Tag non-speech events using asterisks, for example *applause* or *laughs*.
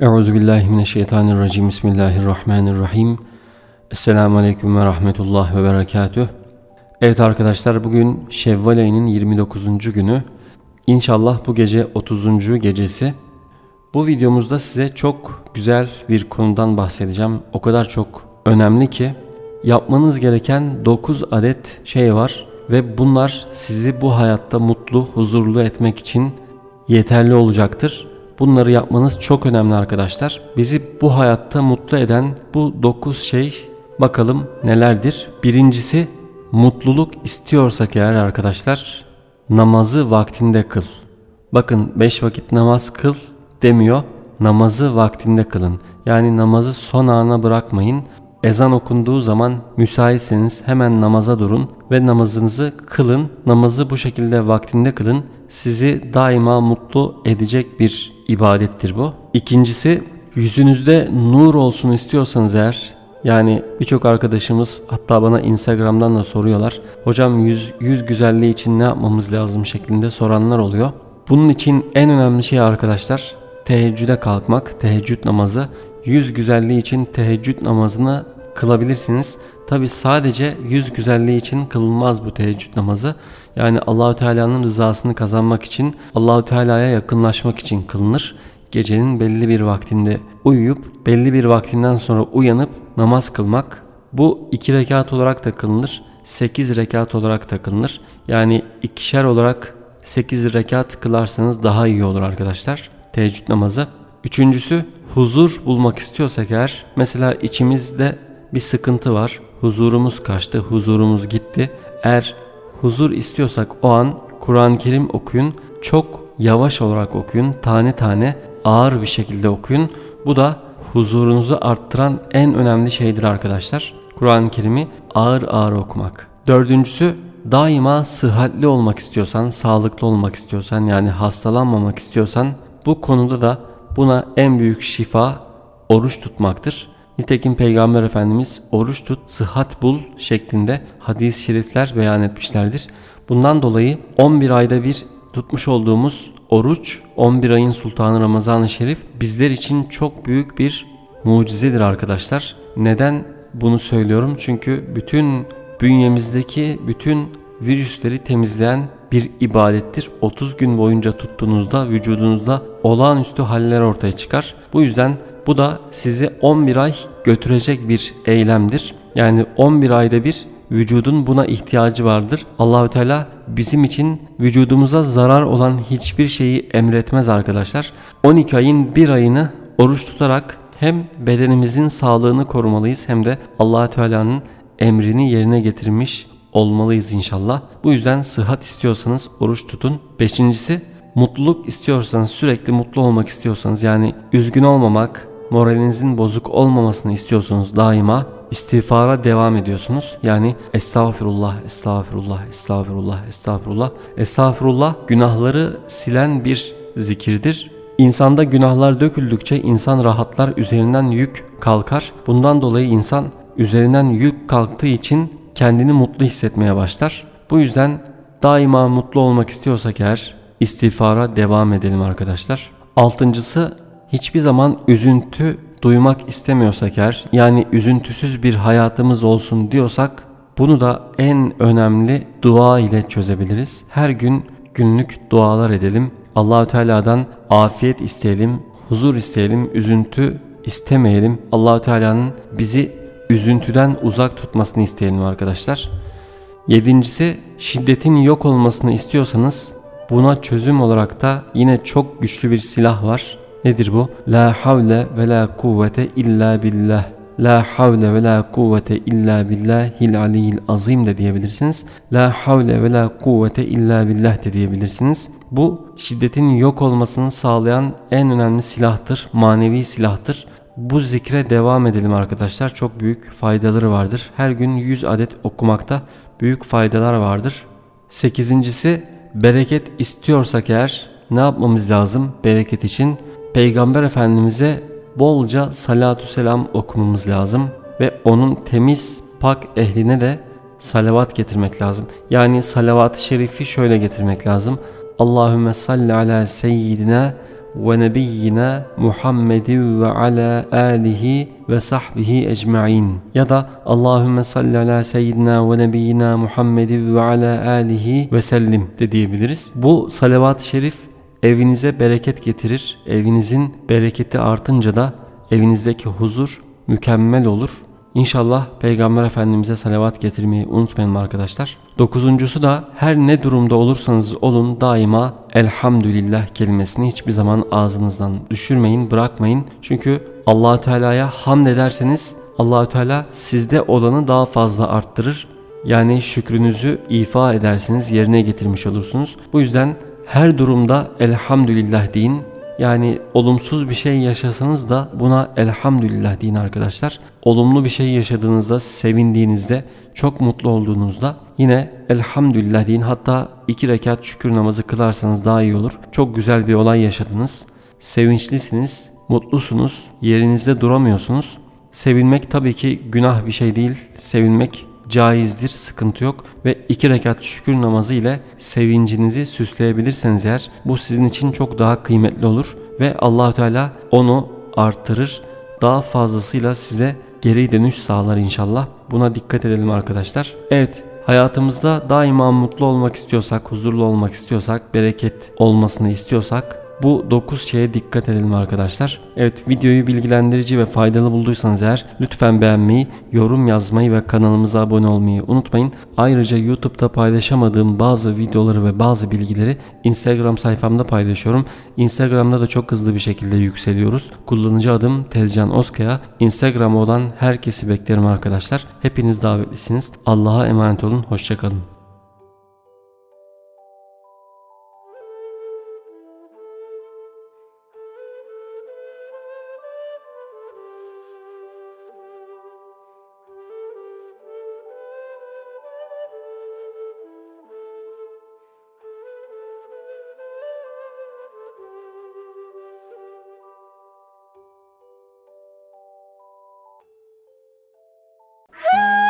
Euzu billahi mineşşeytanirracim. Bismillahirrahmanirrahim. Esselamu aleyküm ve rahmetullah ve berekatüh. Evet arkadaşlar bugün Şevval ayının 29. günü. İnşallah bu gece 30. gecesi. Bu videomuzda size çok güzel bir konudan bahsedeceğim. O kadar çok önemli ki yapmanız gereken 9 adet şey var ve bunlar sizi bu hayatta mutlu, huzurlu etmek için yeterli olacaktır. Bunları yapmanız çok önemli arkadaşlar. Bizi bu hayatta mutlu eden bu 9 şey bakalım nelerdir? Birincisi mutluluk istiyorsak eğer arkadaşlar namazı vaktinde kıl. Bakın 5 vakit namaz kıl demiyor. Namazı vaktinde kılın. Yani namazı son ana bırakmayın. Ezan okunduğu zaman müsaitseniz hemen namaza durun ve namazınızı kılın. Namazı bu şekilde vaktinde kılın. Sizi daima mutlu edecek bir ibadettir bu. İkincisi yüzünüzde nur olsun istiyorsanız eğer yani birçok arkadaşımız hatta bana Instagram'dan da soruyorlar. Hocam yüz, yüz güzelliği için ne yapmamız lazım şeklinde soranlar oluyor. Bunun için en önemli şey arkadaşlar teheccüde kalkmak, teheccüd namazı. Yüz güzelliği için teheccüd namazını kılabilirsiniz. Tabi sadece yüz güzelliği için kılınmaz bu teheccüd namazı. Yani Allahü Teala'nın rızasını kazanmak için, Allahü Teala'ya yakınlaşmak için kılınır. Gecenin belli bir vaktinde uyuyup belli bir vaktinden sonra uyanıp namaz kılmak. Bu iki rekat olarak da kılınır. Sekiz rekat olarak da kılınır. Yani ikişer olarak sekiz rekat kılarsanız daha iyi olur arkadaşlar. Teheccüd namazı. Üçüncüsü huzur bulmak istiyorsak eğer mesela içimizde bir sıkıntı var. Huzurumuz kaçtı, huzurumuz gitti. Eğer huzur istiyorsak o an Kur'an-ı Kerim okuyun. Çok yavaş olarak okuyun. Tane tane ağır bir şekilde okuyun. Bu da huzurunuzu arttıran en önemli şeydir arkadaşlar. Kur'an-ı Kerim'i ağır ağır okumak. Dördüncüsü daima sıhhatli olmak istiyorsan, sağlıklı olmak istiyorsan yani hastalanmamak istiyorsan bu konuda da buna en büyük şifa oruç tutmaktır. Nitekim Peygamber Efendimiz oruç tut, sıhhat bul şeklinde hadis-i şerifler beyan etmişlerdir. Bundan dolayı 11 ayda bir tutmuş olduğumuz oruç 11 ayın sultanı Ramazan-ı Şerif bizler için çok büyük bir mucizedir arkadaşlar. Neden bunu söylüyorum? Çünkü bütün bünyemizdeki bütün virüsleri temizleyen bir ibadettir. 30 gün boyunca tuttuğunuzda vücudunuzda olağanüstü haller ortaya çıkar. Bu yüzden bu da sizi 11 ay götürecek bir eylemdir. Yani 11 ayda bir vücudun buna ihtiyacı vardır. Allahü Teala bizim için vücudumuza zarar olan hiçbir şeyi emretmez arkadaşlar. 12 ayın bir ayını oruç tutarak hem bedenimizin sağlığını korumalıyız hem de Allahü Teala'nın emrini yerine getirmiş olmalıyız inşallah. Bu yüzden sıhhat istiyorsanız oruç tutun. Beşincisi mutluluk istiyorsanız sürekli mutlu olmak istiyorsanız yani üzgün olmamak, moralinizin bozuk olmamasını istiyorsunuz daima istiğfara devam ediyorsunuz. Yani estağfirullah, estağfirullah, estağfirullah, estağfirullah. Estağfirullah günahları silen bir zikirdir. İnsanda günahlar döküldükçe insan rahatlar, üzerinden yük kalkar. Bundan dolayı insan üzerinden yük kalktığı için kendini mutlu hissetmeye başlar. Bu yüzden daima mutlu olmak istiyorsak eğer istiğfara devam edelim arkadaşlar. Altıncısı hiçbir zaman üzüntü duymak istemiyorsak eğer yani üzüntüsüz bir hayatımız olsun diyorsak bunu da en önemli dua ile çözebiliriz. Her gün günlük dualar edelim. Allahü Teala'dan afiyet isteyelim, huzur isteyelim, üzüntü istemeyelim. Allahü Teala'nın bizi üzüntüden uzak tutmasını isteyelim arkadaşlar. Yedincisi şiddetin yok olmasını istiyorsanız buna çözüm olarak da yine çok güçlü bir silah var. Nedir bu? La havle ve la kuvvete illa billah. La havle ve la kuvvete illa billahil aliyyil azim de diyebilirsiniz. La havle ve la kuvvete illa billah de diyebilirsiniz. Bu şiddetin yok olmasını sağlayan en önemli silahtır. Manevi silahtır. Bu zikre devam edelim arkadaşlar. Çok büyük faydaları vardır. Her gün 100 adet okumakta büyük faydalar vardır. Sekizincisi bereket istiyorsak eğer ne yapmamız lazım bereket için? Peygamber Efendimiz'e bolca salatü selam okumamız lazım ve onun temiz pak ehline de salavat getirmek lazım. Yani salavat-ı şerifi şöyle getirmek lazım. Allahümme salli ala seyyidina ve nebiyyina Muhammedin ve ala alihi ve sahbihi ecma'in ya da Allahümme salli ala seyyidina ve nebiyyina Muhammedin ve ala alihi ve sellim de diyebiliriz. Bu salavat-ı şerif evinize bereket getirir. Evinizin bereketi artınca da evinizdeki huzur mükemmel olur. İnşallah Peygamber Efendimiz'e salavat getirmeyi unutmayın arkadaşlar. Dokuzuncusu da her ne durumda olursanız olun daima elhamdülillah kelimesini hiçbir zaman ağzınızdan düşürmeyin, bırakmayın. Çünkü allah Teala'ya hamd ederseniz allah Teala sizde olanı daha fazla arttırır. Yani şükrünüzü ifa edersiniz, yerine getirmiş olursunuz. Bu yüzden her durumda elhamdülillah deyin. Yani olumsuz bir şey yaşasanız da buna elhamdülillah deyin arkadaşlar. Olumlu bir şey yaşadığınızda, sevindiğinizde, çok mutlu olduğunuzda yine elhamdülillah deyin. Hatta iki rekat şükür namazı kılarsanız daha iyi olur. Çok güzel bir olay yaşadınız. Sevinçlisiniz, mutlusunuz, yerinizde duramıyorsunuz. Sevinmek tabii ki günah bir şey değil. Sevinmek caizdir, sıkıntı yok ve iki rekat şükür namazı ile sevincinizi süsleyebilirseniz eğer bu sizin için çok daha kıymetli olur ve allah Teala onu artırır. Daha fazlasıyla size geri dönüş sağlar inşallah. Buna dikkat edelim arkadaşlar. Evet hayatımızda daima mutlu olmak istiyorsak, huzurlu olmak istiyorsak, bereket olmasını istiyorsak bu 9 şeye dikkat edelim arkadaşlar. Evet videoyu bilgilendirici ve faydalı bulduysanız eğer lütfen beğenmeyi, yorum yazmayı ve kanalımıza abone olmayı unutmayın. Ayrıca YouTube'da paylaşamadığım bazı videoları ve bazı bilgileri Instagram sayfamda paylaşıyorum. Instagram'da da çok hızlı bir şekilde yükseliyoruz. Kullanıcı adım Tezcan Oskaya. Instagram'a olan herkesi beklerim arkadaşlar. Hepiniz davetlisiniz. Allah'a emanet olun. Hoşçakalın. Hey! *laughs*